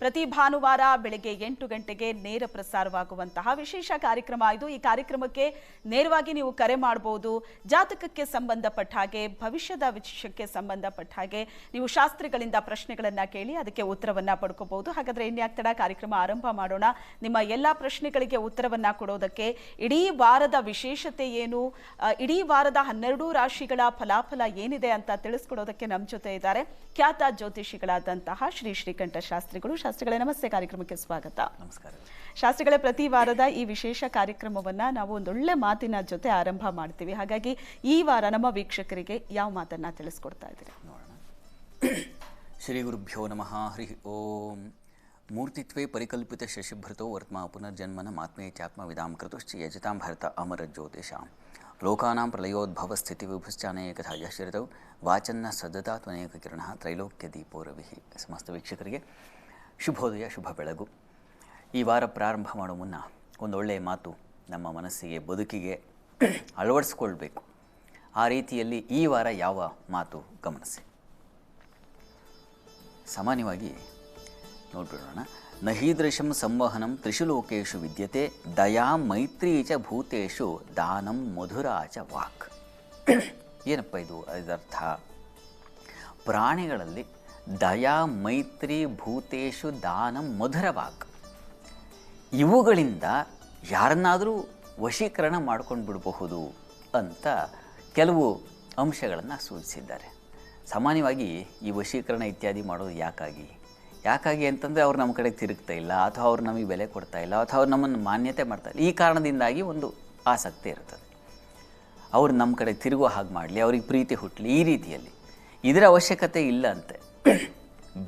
ಪ್ರತಿ ಭಾನುವಾರ ಬೆಳಗ್ಗೆ ಎಂಟು ಗಂಟೆಗೆ ನೇರ ಪ್ರಸಾರವಾಗುವಂತಹ ವಿಶೇಷ ಕಾರ್ಯಕ್ರಮ ಇದು. ಈ ಕಾರ್ಯಕ್ರಮಕ್ಕೆ ನೇರವಾಗಿ ನೀವು ಕರೆ ಮಾಡಬಹುದು ಜಾತಕಕ್ಕೆ ಸಂಬಂಧಪಟ್ಟ ಹಾಗೆ, ಭವಿಷ್ಯದ ವಿಷಯಕ್ಕೆ ಸಂಬಂಧಪಟ್ಟ ಹಾಗೆ ನೀವು ಶಾಸ್ತ್ರಿಗಳಿಂದ ಪ್ರಶ್ನೆಗಳನ್ನ ಕೇಳಿ ಅದಕ್ಕೆ ಉತ್ತರವನ್ನ ಪಡ್ಕೋಬಹುದು. ಹಾಗಾದ್ರೆ ಇನ್ಯಾಕ್ತಡ ಕಾರ್ಯಕ್ರಮ ಆರಂಭ ಮಾಡೋಣ. ನಿಮ್ಮ ಎಲ್ಲಾ ಪ್ರಶ್ನೆಗಳಿಗೆ ಉತ್ತರವನ್ನ ಕೊಡೋದಕ್ಕೆ ಇಡೀ ವಾರದ ವಿಶೇಷತೆ ಏನು? ಇಡೀ ವಾರದ ಹನ್ನೆರಡು ರಾಶಿಗಳ ಫಲಾಫಲ ಏನಿದೆ ಅಂತ ತಿಳಿಸ್ಕೊಡೋದಕ್ಕೆ ನಮ್ಮ ಜೊತೆ ಇದ್ದಾರೆ. ಖ್ಯಾತ ಜ್ಯೋತಿಷಿಗಳಾದಂತಹ ಶ್ರೀ ಶ್ರೀಕಂಠ ಶಾಸ್ತ್ರಿಗಳು ಶಾಸ್ತ್ರಿಗಳೇ ನಮಸ್ತೆ ಕಾರ್ಯಕ್ರಮಕ್ಕೆ ಸ್ವಾಗತ. ನಮಸ್ಕಾರ. ಶಾಸ್ತ್ರಿಗಳೇ ಪ್ರತಿ ವಾರದ ಈ ವಿಶೇಷ ಕಾರ್ಯಕ್ರಮವನ್ನ ನಾವು ಒಂದೊಳ್ಳೆ ಮಾತಿನ ಜೊತೆ ಆರಂಭ ಮಾಡ್ತೀವಿ. ಹಾಗಾಗಿ ಈ ವಾರ ನಮ್ಮ ವೀಕ್ಷಕರಿಗೆ ಯಾವ ಮಾತನ್ನ ತಿಳಿಸ್ಕೊಡ್ತಾ ಇದ್ದೀರಿ? ನೋಡೋಣ. ಶ್ರೀ ಗುರುಭ್ಯೋ ನಮಃ. ಹರಿ ಓಂ. ಮೂರ್ತಿತ್ವೇ ಪರಿಕಲ್ಪಿತ ಶಶಿಭೃತೋ ವರ್ತ್ಮ ಪುನರ್ಜನ್ಮನ ಮಾತ್ಮೇ ಚಾತ್ಮ ವಿಧಾಂ ಕೃತುಶ್ಚ ಯಜತಾಂ ಭರತ ಅಮರ ಜ್ಯೋತಿಷಾಂ. ಲೋಕಾನಾಂ ಪ್ರಲಯೋದ್ಭವ ಸ್ಥಿತಿ ವಿಭುಶ್ಚಾನೇಕ ಯಶ್ರಿತೌ ವಾಚನ್ನ ಸದತಾ ತ್ವನೇಕ ಕಿರಣ ತ್ರೈಲೋಕ್ಯ ದೀಪೋ ರವಿ. ಸಮಸ್ತ ವೀಕ್ಷಕರಿಗೆ ಶುಭೋದಯ, ಶುಭ ಬೆಳಗು. ಈ ವಾರ ಪ್ರಾರಂಭ ಮಾಡೋ ಮುನ್ನ ಒಂದು ಒಳ್ಳೆಯ ಮಾತು ನಮ್ಮ ಮನಸ್ಸಿಗೆ, ಬದುಕಿಗೆ ಅಳವಡಿಸ್ಕೊಳ್ಬೇಕು. ಆ ರೀತಿಯಲ್ಲಿ ಈ ವಾರ ಯಾವ ಮಾತು ಗಮನಿಸಿ? ಸಾಮಾನ್ಯವಾಗಿ ನೋಡ್ಬಿಡೋಣ. ನಹೀದೃಶಂ ಸಂವಹನಂ ತ್ರಿಷು ಲೋಕೇಶು ವಿದ್ಯತೆ, ದಯಾ ಮೈತ್ರಿ ಚ ಭೂತೇಶು ದಾನಂ ಮಧುರ ಚ ವಾಕ್. ಏನಪ್ಪ ಇದು? ಅದರ್ಥ ಪ್ರಾಣಿಗಳಲ್ಲಿ ದಯಾ ಮೈತ್ರಿ ಭೂತೇಶು ದಾನಂ ಮಧುರ ವಾಕ್ ಇವುಗಳಿಂದ ಯಾರನ್ನಾದರೂ ವಶೀಕರಣ ಮಾಡ್ಕೊಂಡು ಬಿಡಬಹುದು ಅಂತ ಕೆಲವು ಅಂಶಗಳನ್ನು ಸೂಚಿಸಿದ್ದಾರೆ. ಸಾಮಾನ್ಯವಾಗಿ ಈ ವಶೀಕರಣ ಇತ್ಯಾದಿ ಮಾಡೋದು ಯಾಕಾಗಿ? ಯಾಕಾಗಿ ಅಂತಂದರೆ ಅವ್ರು ನಮ್ಮ ಕಡೆ ತಿರುಗ್ತಾ ಇಲ್ಲ, ಅಥವಾ ಅವ್ರು ನಮಗೆ ಬೆಲೆ ಕೊಡ್ತಾ ಇಲ್ಲ, ಅಥವಾ ಅವ್ರು ನಮ್ಮನ್ನು ಮಾನ್ಯತೆ ಮಾಡ್ತಾ ಇಲ್ಲ. ಈ ಕಾರಣದಿಂದಾಗಿ ಒಂದು ಆಸಕ್ತಿ ಇರ್ತದೆ. ಅವ್ರು ನಮ್ಮ ಕಡೆ ತಿರುಗೋ ಹಾಗೆ ಮಾಡಲಿ, ಅವ್ರಿಗೆ ಪ್ರೀತಿ ಹುಟ್ಟಲಿ ಈ ರೀತಿಯಲ್ಲಿ. ಇದರ ಅವಶ್ಯಕತೆ ಇಲ್ಲ ಅಂತೆ.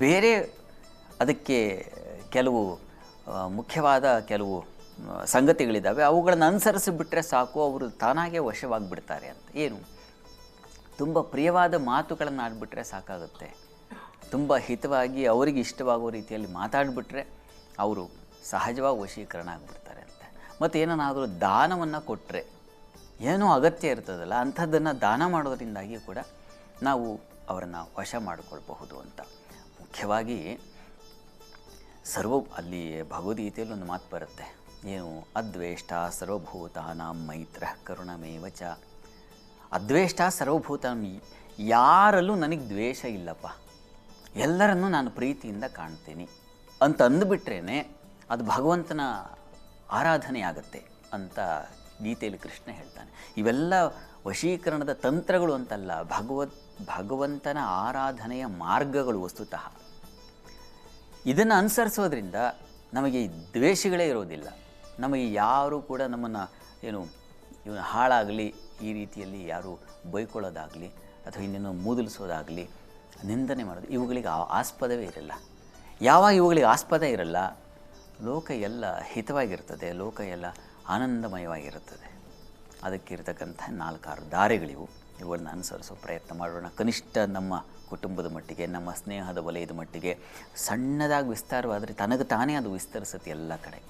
ಬೇರೆ ಅದಕ್ಕೆ ಕೆಲವು ಮುಖ್ಯವಾದ ಕೆಲವು ಸಂಗತಿಗಳಿದ್ದಾವೆ. ಅವುಗಳನ್ನು ಅನುಸರಿಸಿಬಿಟ್ರೆ ಸಾಕು, ಅವರು ತಾನಾಗೆ ವಶವಾಗಿಬಿಡ್ತಾರೆ ಅಂತ. ಏನು? ತುಂಬ ಪ್ರಿಯವಾದ ಮಾತುಗಳನ್ನು ಆಡಿಬಿಟ್ರೆ ಸಾಕಾಗುತ್ತೆ. ತುಂಬ ಹಿತವಾಗಿ, ಅವರಿಗೆ ಇಷ್ಟವಾಗುವ ರೀತಿಯಲ್ಲಿ ಮಾತಾಡಿಬಿಟ್ರೆ ಅವರು ಸಹಜವಾಗಿ ವಶೀಕರಣ ಆಗಿಬಿಡ್ತಾರೆ ಅಂತ. ಮತ್ತು ಏನನ್ನಾದರೂ ದಾನವನ್ನು ಕೊಟ್ಟರೆ ಏನೋ ಅಗತ್ಯ ಇರ್ತದಲ್ಲ, ಅಂಥದ್ದನ್ನು ದಾನ ಮಾಡೋದರಿಂದಾಗಿ ಕೂಡ ನಾವು ಅವರನ್ನು ವಶ ಮಾಡಿಕೊಳ್ಬಹುದು ಅಂತ. ಮುಖ್ಯವಾಗಿ ಸರ್ವ, ಅಲ್ಲಿ ಭಗವದ್ಗೀತೆಯಲ್ಲಿ ಒಂದು ಮಾತು ಬರುತ್ತೆ. ಏನು? ಅದ್ವೇಷ್ಟ ಸರ್ವಭೂತಾನಾಂ ಮೈತ್ರ ಕರುಣಮೇವ ಚ. ಅದ್ವೇಷ್ಟ ಸರ್ವಭೂತ ಯಾರಲ್ಲೂ ನನಗೆ ದ್ವೇಷ ಇಲ್ಲಪ್ಪ. ಎಲ್ಲರನ್ನೂ ನಾನು ಪ್ರೀತಿಯಿಂದ ಕಾಣ್ತೀನಿ. ಅಂತ ಅಂದುಬಿಟ್ರೇ ಅದು ಭಗವಂತನ ಆರಾಧನೆ ಆಗುತ್ತೆ ಅಂತ ಗೀತೆಯಲ್ಲಿ ಕೃಷ್ಣ ಹೇಳ್ತಾನೆ. ಇವೆಲ್ಲ ವಶೀಕರಣದ ತಂತ್ರಗಳು ಅಂತಲ್ಲ ಭಗವತ್ ಭಗವಂತನ ಆರಾಧನೆಯ ಮಾರ್ಗಗಳು ವಸ್ತುತಃ. ಇದನ್ನು ಅನುಸರಿಸೋದ್ರಿಂದ ನಮಗೆ ದ್ವೇಷಗಳೇ ಇರೋದಿಲ್ಲ. ನಮಗೆ ಯಾರು ಕೂಡ ನಮ್ಮನ್ನು ಏನು, ಇವನು ಹಾಳಾಗಲಿ, ಈ ರೀತಿಯಲ್ಲಿ ಯಾರು ಬೈಕೊಳ್ಳೋದಾಗಲಿ, ಅಥವಾ ಇನ್ನೇನು ಮೂದಲಿಸೋದಾಗಲಿ, ನಿಂದನೆ ಮಾಡೋದು, ಇವುಗಳಿಗೆ ಆಸ್ಪದವೇ ಇರಲ್ಲ. ಯಾವಾಗ ಇವುಗಳಿಗೆ ಆಸ್ಪದ ಇರಲ್ಲ, ಲೋಕ ಎಲ್ಲ ಹಿತವಾಗಿರ್ತದೆ, ಲೋಕ ಎಲ್ಲ ಆನಂದಮಯವಾಗಿರುತ್ತದೆ ಅದಕ್ಕಿರ್ತಕ್ಕಂಥ ನಾಲ್ಕಾರು ದಾರಿಗಳಿವು. ಇವುಗಳನ್ನ ಅನುಸರಿಸೋ ಪ್ರಯತ್ನ ಮಾಡೋಣ. ಕನಿಷ್ಠ ನಮ್ಮ ಕುಟುಂಬದ ಮಟ್ಟಿಗೆ ನಮ್ಮ ಸ್ನೇಹದ ವಲಯದ ಮಟ್ಟಿಗೆ ಸಣ್ಣದಾಗಿ ವಿಸ್ತಾರವಾದರೆ ತನಗೆ ತಾನೇ ಅದು ವಿಸ್ತರಿಸುತ್ತೆ ಎಲ್ಲ ಕಡೆ.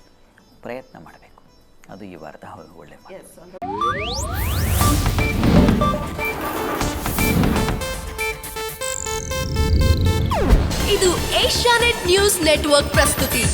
ಪ್ರಯತ್ನ ಮಾಡಬೇಕು. ಅದು ಈ ವಾರದ ಒಳ್ಳೆ ಇದು ಏಷ್ಯಾನೆಟ್ ನ್ಯೂಸ್ ನೆಟ್ವರ್ಕ್ ಪ್ರಸ್ತುತಿ.